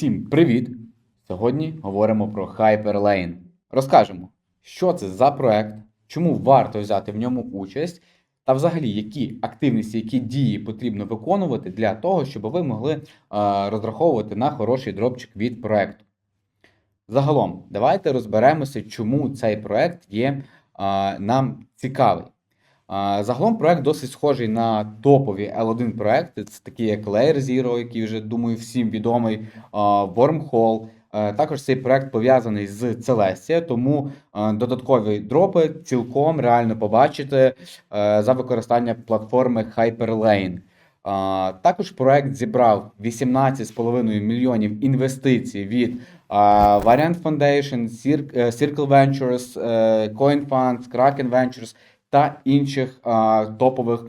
всім привіт! Сьогодні говоримо про Hyperlane. Розкажемо, що це за проект, чому варто взяти в ньому участь, та взагалі які активності, які дії потрібно виконувати для того, щоб ви могли е, розраховувати на хороший дропчик від проекту. Загалом, давайте розберемося, чому цей проект є е, нам цікавий. Загалом проект досить схожий на топові L1 проекти. Це такі як Layer Zero, який вже думаю всім відомий, Wormhole. Е, Також цей проект пов'язаний з Celestia, тому е, додаткові дропи цілком реально побачите е, за використання платформи Hyperlane. Також проект зібрав 18,5 мільйонів інвестицій від Variant Foundation, Cir- Circle Ventures, Coin Funds, Kraken Ventures та інших топових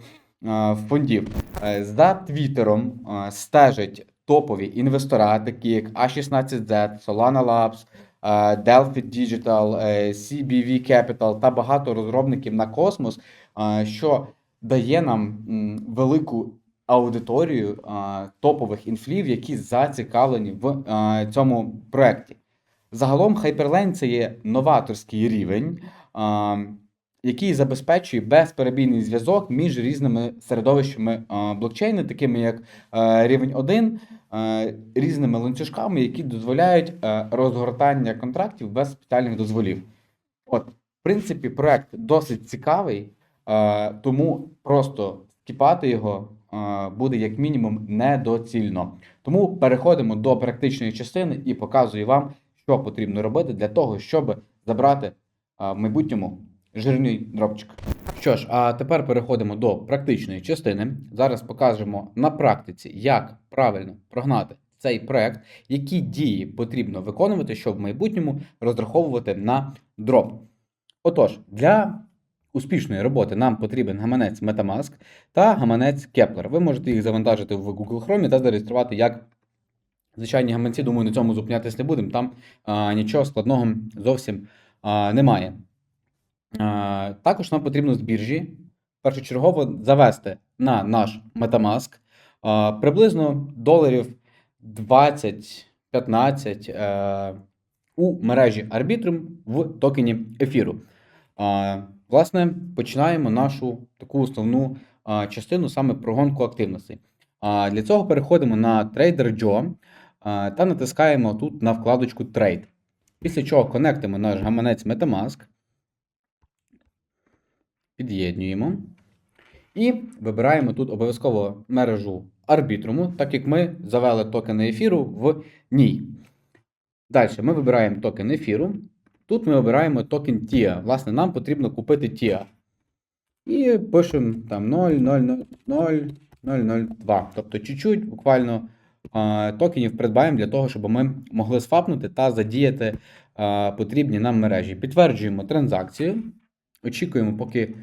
фондів. Е, За Твіттером стежать топові інвестора, такі як A16Z, Solana Labs, Delphi Digital, е, CBV Capital та багато розробників на космос, що дає нам велику аудиторію топових інфлів, які зацікавлені в цьому проєкті. Загалом Hyperlane це є новаторський рівень, який забезпечує безперебійний зв'язок між різними середовищами блокчейну, такими як рівень 1, різними ланцюжками, які дозволяють розгортання контрактів без спеціальних дозволів. От, в принципі, проект досить цікавий, тому просто скіпати його буде як мінімум недоцільно. Тому переходимо до практичної частини і показую вам, що потрібно робити для того, щоб забрати в майбутньому жирний дропчик. Що ж, а тепер переходимо до практичної частини. Зараз покажемо на практиці, як правильно прогнати цей проект, які дії потрібно виконувати, щоб в майбутньому розраховувати на дроп. Отож, для успішної роботи нам потрібен гаманець Metamask та гаманець Kepler. Ви можете їх завантажити в Google Chrome та зареєструвати як звичайні гаманці. Думаю, на цьому зупинятись не будемо. Там а, нічого складного зовсім а, немає. Також нам потрібно з біржі першочергово завести на наш Metamask приблизно доларів 20-15 е, у мережі Arbitrum в токені ефіру. Власне, починаємо нашу таку основну частину саме прогонку активностей. А, Для цього переходимо на TraderJoe а, та натискаємо тут на вкладочку Trade. Після чого конектимо наш гаманець Metamask, під'єднуємо і вибираємо тут обов'язково мережу Arbitrum, так як ми завели токени ефіру в ній. Далі ми вибираємо токен ефіру. Тут ми обираємо токен TIA. Власне, нам потрібно купити TIA. І пишемо там 0,000,002. Тобто чуть-чуть буквально токенів придбаємо для того, щоб ми могли сфапнути та задіяти потрібні нам мережі. Підтверджуємо транзакцію. Очікуємо, поки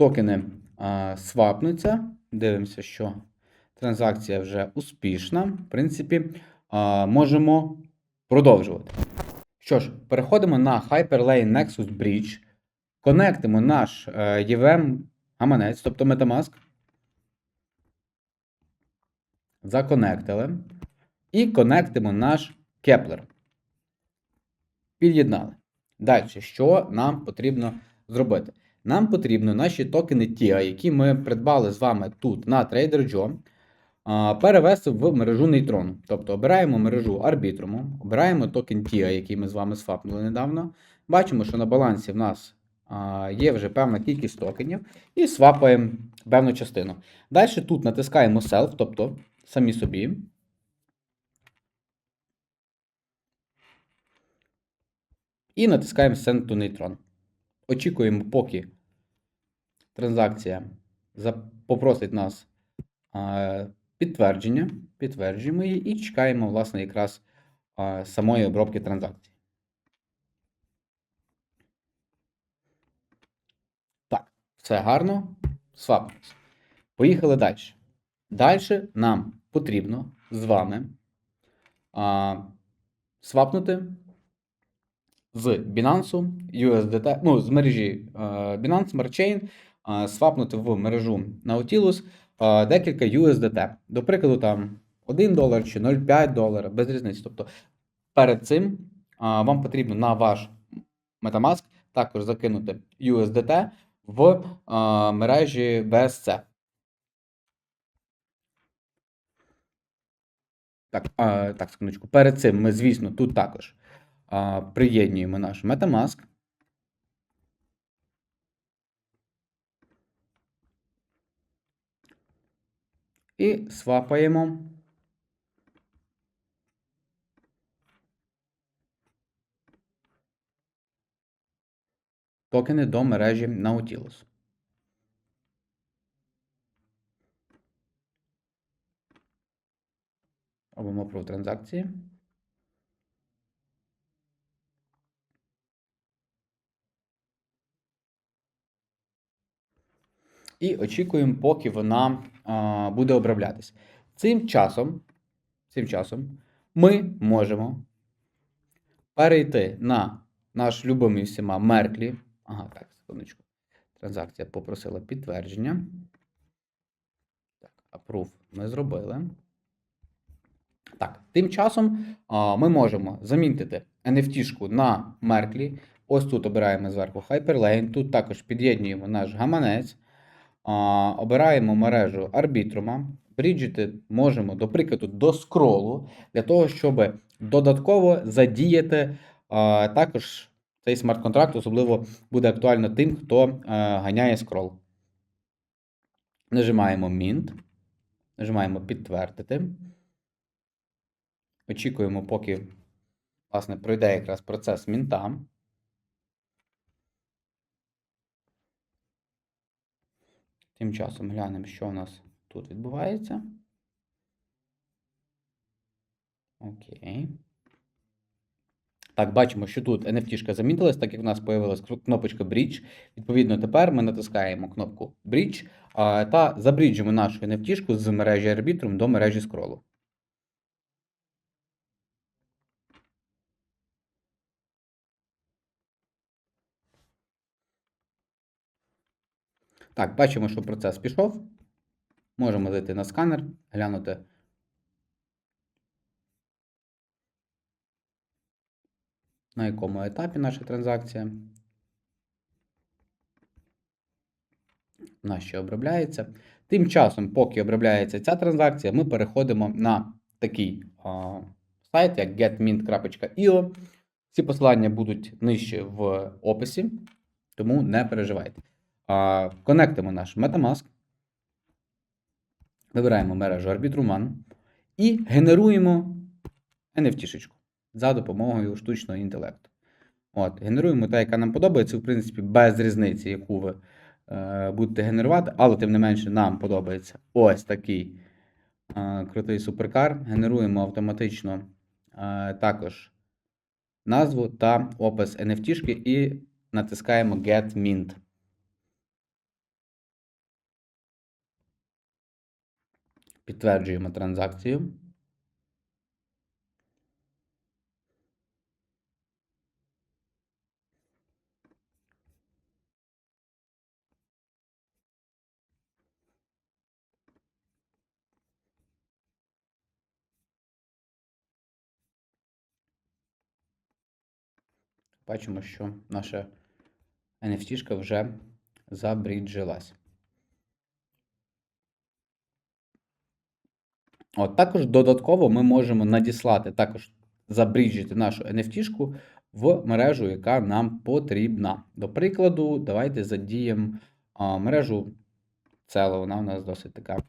токени а, свапнуться. Дивимося, що транзакція вже успішна. В принципі, а, можемо продовжувати. Що ж, переходимо на Hyperlane Nexus Bridge, конектимо наш е, EVM гаманець, тобто Metamask. Законектили. І конектимо наш Kepler. Під'єднали. Далі, що нам потрібно зробити? Нам потрібно наші токени TIA, які ми придбали з вами тут на TraderJoe, а, перевести в мережу нейтрону. Тобто обираємо мережу Arbitrum, обираємо токен TIA, який ми з вами сфапнули недавно. Бачимо, що на балансі в нас є вже певна кількість токенів, і свапаємо певну частину. Далі тут натискаємо Self, тобто самі собі. І натискаємо Send to Neutron. Очікуємо, поки транзакція попросить нас підтвердження, підтверджуємо її і чекаємо, власне, якраз самої обробки транзакції. Так, все гарно. Свапнемось. Поїхали далі. Далі нам потрібно з вами а, свапнути з Binance USDT, ну, з мережі Binance Smart Chain, а, свапнути в мережу Nautilus декілька USDT. До прикладу, там 1 долар чи 0,5 долара, без різниці. Тобто перед цим вам потрібно на ваш Metamask також закинути USDT в мережі BSC. Так, а, так, секундочку. Перед цим ми, звісно, тут також а, приєднуємо наш Metamask. І свапаємо. Токени до мережі Nautilus. Робимо про транзакції. І очікуємо, поки вона буде оброблятись. Цим часом, цим часом ми можемо перейти на наш любимий всіма Мерклі. Ага, так, секундочку. Транзакція попросила підтвердження. Так, approve ми зробили. Так, тим часом а, ми можемо замінити NFT-шку на Мерклі. Ось тут обираємо зверху Hyperlane. Тут також під'єднуємо наш гаманець. Обираємо мережу арбітрума. Бріджити можемо, до прикладу, до скролу, для того, щоб додатково задіяти також цей смарт-контракт, особливо буде актуально тим, хто ганяє скрол. Нажимаємо Mint. Нажимаємо підтвердити. Очікуємо, поки власне, пройде якраз процес мінта. Тим часом глянемо, що у нас тут відбувається. Окей. Так, бачимо, що тут NFT замінилась, так як в нас з'явилася кнопочка Bridge. Відповідно, тепер ми натискаємо кнопку Bridge та забріджимо нашу NFT з мережі Arbitrum до мережі скролу. Так, бачимо, що процес пішов. Можемо зайти на сканер, глянути. На якому етапі наша транзакція. Вона ще обробляється. Тим часом, поки обробляється ця транзакція, ми переходимо на такий а, сайт, як getmint.io. Ці посилання будуть нижче в описі, тому не переживайте. Конектимо наш Metamask. Вибираємо мережу Arbitrum і генеруємо NFT-шечку за допомогою штучного інтелекту. От, Генеруємо та, яка нам подобається, в принципі, без різниці, яку ви е, будете генерувати, але тим не менше нам подобається ось такий е, крутий суперкар. Генеруємо автоматично е, також назву та опис NFT і натискаємо Get Mint. Підтверджуємо транзакцію. Бачимо, що наша NFT вже забріджилась. От, Також додатково ми можемо надіслати, також забріджити нашу NFT в мережу, яка нам потрібна. До прикладу, давайте задіємо мережу Цело, вона у нас досить така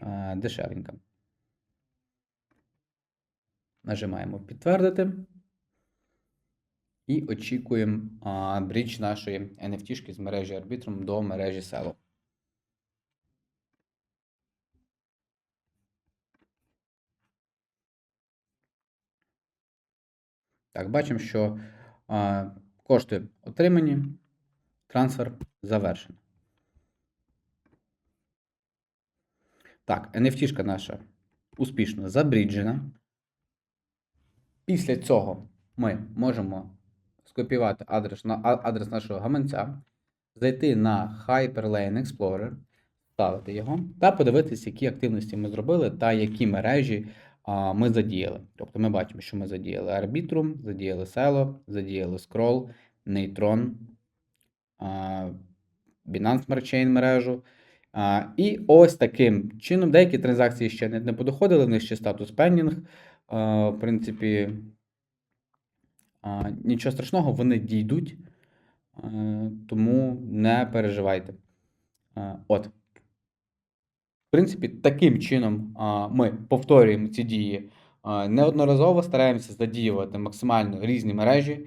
а, дешевенька. Нажимаємо підтвердити. І очікуємо брідж нашої NFT з мережі Arbitrum до мережі Celo. Так, бачимо, що а, кошти отримані, трансфер завершений. Так, NFT наша успішно забріджена. Після цього ми можемо скопіювати адрес, адрес нашого гаманця, зайти на Hyperlane Explorer, поставити його та подивитися, які активності ми зробили та які мережі ми задіяли. Тобто ми бачимо, що ми задіяли Arbitrum, задіяли Celo, задіяли Neutron, а, Binance Smart Chain мережу. І ось таким чином деякі транзакції ще не, подоходили, в них ще статус пенінг. А, в принципі, нічого страшного, вони дійдуть, тому не переживайте. От. Принципі, таким чином ми повторюємо ці дії неодноразово, стараємося задіювати максимально різні мережі,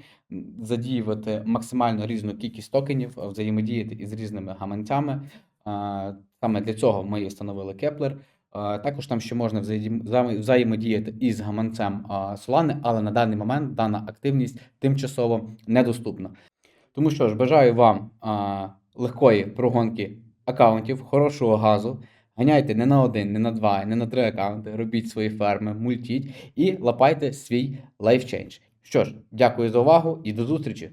задіювати максимально різну кількість токенів, взаємодіяти із різними гаманцями. Саме для цього ми і встановили Kepler. Також там ще можна взаєм- взаєм- взаємодіяти із гаманцем Solana, але на даний момент дана активність тимчасово недоступна. Тому що ж, бажаю вам легкої прогонки аккаунтів, хорошого газу. Ганяйте не на один, не на два, не на три аккаунти. Робіть свої ферми, мультіть і лапайте свій лайфчейндж. Що ж, дякую за увагу і до зустрічі!